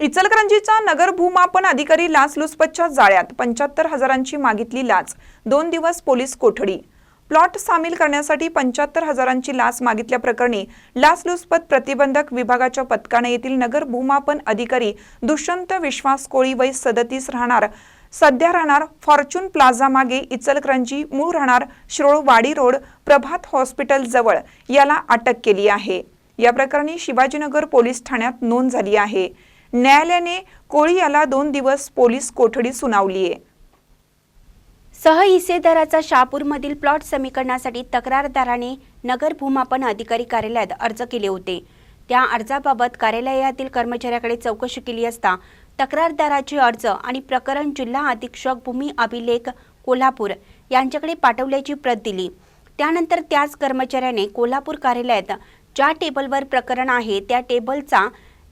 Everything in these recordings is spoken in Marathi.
इचलकरंजीचा नगर भूमापन अधिकारी लाचलुचपतच्या जाळ्यात पंच्याहत्तर हजारांची मागितली लाच. दोन दिवस पोलीस कोठडी. प्लॉट सामील करण्यासाठी पंच्याहत्तर हजारांची लाच मागितल्याप्रकरणी लाचलुचपत प्रतिबंधक विभागाच्या पथकाने येथील नगर भूमापन अधिकारी दुष्यंत विश्वास कोळी वय सदतीस राहणार सध्या राहणार फॉर्च्यून प्लाझा मागे इचलकरंजी मूळ राहणार शिरोळवाडी रोड प्रभात हॉस्पिटल जवळ. याला अटक केली आहे. या प्रकरणी शिवाजीनगर पोलीस ठाण्यात नोंद झाली आहे. न्यायालयाने कोळी याला दोन दिवस पोलीस कोठडी सुनावली आहे. सह हिस्सेदाराचा शहापूरमधील प्लॉट समीकरणासाठी तक्रारदाराने नगर भूमापन अधिकारी कार्यालयात अर्ज केले होते. त्या अर्जाबाबत कार्यालयातील कर्मचाऱ्याकडे चौकशी केली असता तक्रारदाराचे अर्ज आणि प्रकरण जिल्हा अधीक्षक भूमी अभिलेख कोल्हापूर यांच्याकडे पाठवल्याची प्रत दिली. त्यानंतर त्याच कर्मचाऱ्याने कोल्हापूर कार्यालयात ज्या टेबलवर प्रकरण आहे त्या टेबलचा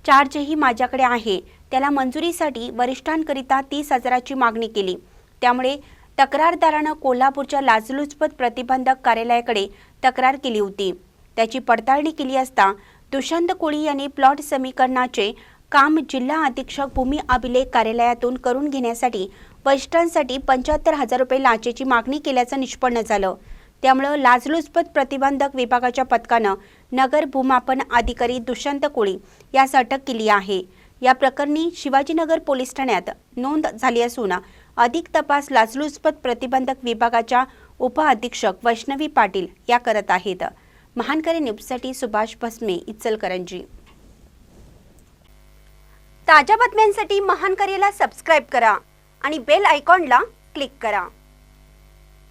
चार्जही माझ्याकडे आहे. त्याला मंजुरीसाठी वरिष्ठांकरिता तीस हजाराची मागणी केली. त्यामुळे तक्रारदारानं कोल्हापूरच्या लाचलुचपत प्रतिबंधक कार्यालयाकडे तक्रार केली होती. त्याची पडताळणी केली असता दुष्यंत कोळी यांनी प्लॉट समीकरणाचे काम जिल्हा अधीक्षक भूमी अभिलेख कार्यालयातून करून घेण्यासाठी वरिष्ठांसाठी पंच्याहत्तर हजार रुपये लाचेची मागणी केल्याचं निष्पन्न झालं. त्यामुळं लाचलुचपत प्रतिबंधक विभागाच्या पथकानं नगर भूमापन अधिकारी दुष्यंत कोळी यास अटक केली आहे. या प्रकरणी शिवाजीनगर पोलीस ठाण्यात नोंद झाली असून अधिक तपास लाचलुचपत प्रतिबंधक विभागाच्या उपअधीक्षक वैष्णवी पाटील या करत आहेत. महानकरी न्यूजसाठी सुभाष भस्मे इचलकरंजी. ताज्या बातम्यांसाठी महानकरीला सबस्क्राईब करा आणि बेल आयकॉनला क्लिक करा.